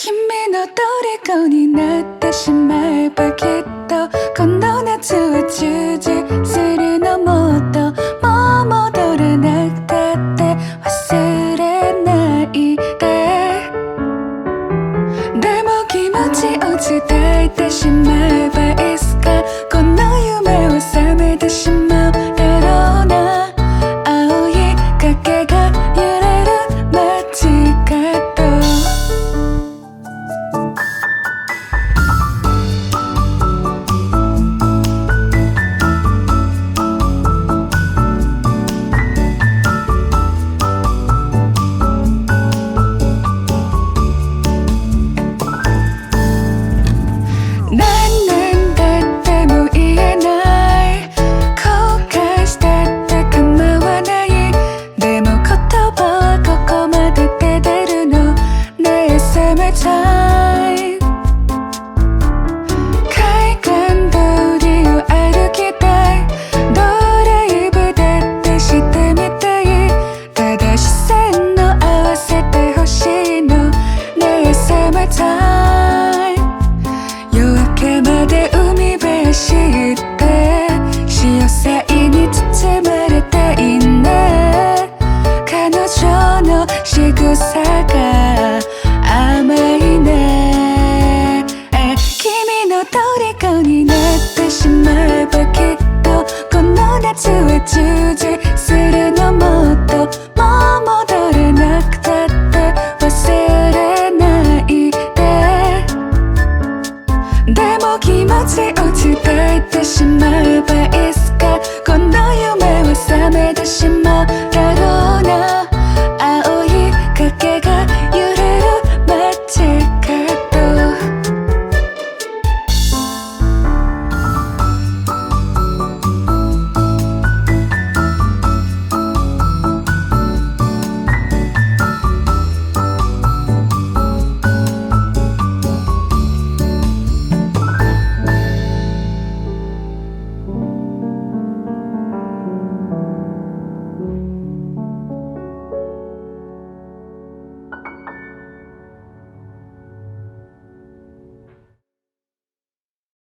君の虜になってしまえばきっとこの夏は充実するのもっともう戻れなくたって忘れないで。でも気持ちを伝えてしまえ仕草が甘いね。君の虜になってしまえばきっとこの夏は充実するのもっと。もう戻れなくたって忘れないで。でも気持ちを伝えてし